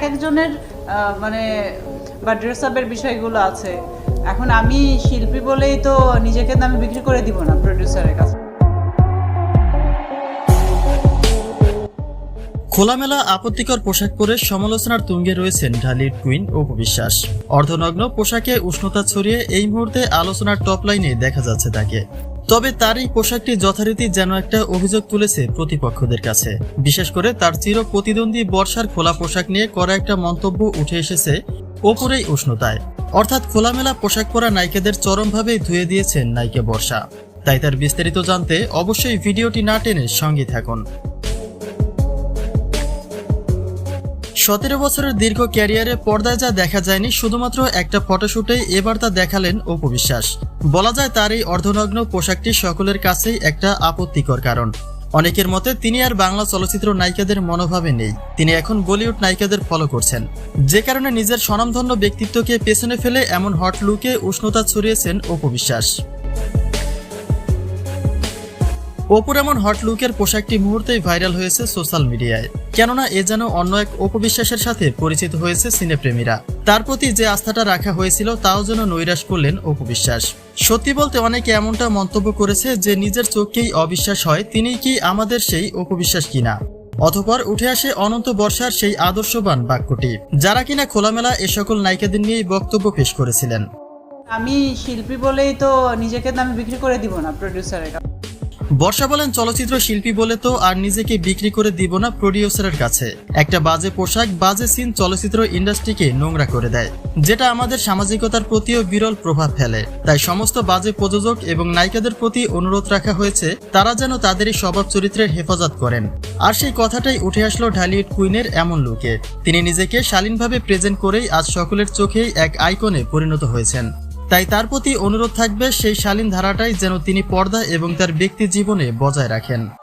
এক একজনের মানে বা ড্রেস আপের বিষয়গুলো আছে। এখন আমি শিল্পী বলেই তো নিজেকে আমি বিক্রি করে দিব না প্রডিউসারের কাছে। খোলামেলা, আপত্তিকর পোশাক পরে সমালোচনার তুঙ্গে রয়েছেন ঢালির কুইন অপু বিশ্বাস। অর্ধনগ্ন পোশাকে উষ্ণতা ছড়িয়ে এই মুহূর্তে আলোচনার টপ লাইনে দেখা যাচ্ছে তাকে। তবে তার এই পোশাকটি যথারীতি যেন একটা অভিযোগ তুলেছে প্রতিপক্ষদের কাছে। বিশেষ করে তার চির প্রতিদ্বন্দ্বী বর্ষার খোলা পোশাক নিয়ে করা একটা মন্তব্য উঠে এসেছে ওপরেই উষ্ণতায়। অর্থাৎ খোলামেলা পোশাক পরা নায়িকাদের চরমভাবে ধুয়ে দিয়েছেন নায়িকা বর্ষা। তাই তার বিস্তারিত জানতে অবশ্যই ভিডিওটি না টেনে সঙ্গে থাকুন। সতেরো বছরের দীর্ঘ ক্যারিয়ারে পর্দায় যা দেখা যায়নি, শুধুমাত্র একটা ফটোশুটে এবার তা দেখালেন অপু বিশ্বাস। বলা যায় তার এই অর্ধনগ্ন পোশাকটি সকলের কাছেই একটা আপত্তিকর কারণ। অনেকের মতে তিনি আর বাংলা চলচ্চিত্র নায়িকাদের মনোভাবে নেই। তিনি এখন বলিউড নায়িকাদের ফলো করছেন। যে কারণে নিজের স্বনামধন্য ব্যক্তিত্বকে পেছনে ফেলে এমন হট লুকে উষ্ণতা ছড়িয়েছেন অপু বিশ্বাস। অপুর এমন হট লুকের পোশাকটি মুহূর্তেই ভাইরাল হয়েছে সোশ্যাল মিডিয়ায়। কেননা এ যেন অন্য এক অপবিশ্বাসের সাথে পরিচিত হয়েছে সিনেপ্রেমীরা। তার প্রতি যে আস্থাটা রাখা হয়েছিল তাও যেন নৈরাশ করলেন অপবিশ্বাস। সত্যি বলতে অনেকে এমনটা মন্তব্য করেছে যে নিজের চোখকেই অবিশ্বাস হয় তিনিই কি আমাদের সেই অপবিশ্বাস কিনা? অথপর উঠে আসে অনন্ত বর্ষার সেই আদর্শবান বাক্যটি, যারা কিনা খোলামেলা এ সকল নায়িকাদের নিয়েই বক্তব্য পেশ করেছিলেন। আমি শিল্পী বলেই তো নিজেকে আমি বিক্রি করে দিব না প্রডিউসারের কাছে। বর্ষা বলেন চলচ্চিত্র শিল্পী বলে তো আর নিজেকে বিক্রি করে দিব না প্রডিউসারের কাছে। একটা বাজে পোশাক, বাজে সিন চলচ্চিত্র ইন্ডাস্ট্রিকে নোংরা করে দেয়, যেটা আমাদের সামাজিকতার প্রতিও বিরল প্রভাব ফেলে। তাই সমস্ত বাজে প্রযোজক এবং নায়িকাদের প্রতি অনুরোধ রাখা হয়েছে, তারা যেন তাদেরই স্বভাব চরিত্রের হেফাজত করেন। আর সেই কথাটাই উঠে আসলো ঢালিউড কুইনের এমন লুকে তিনি নিজেকে শালীনভাবে প্রেজেন্ট করেই আজ সকলের চোখেই এক আইকনে পরিণত হয়েছেন। তাই তার প্রতি অনুরোধ থাকবে সেই শালীন ধারাটাই যেন তিনি পর্দা এবং তার ব্যক্তি জীবনে বজায় রাখেন।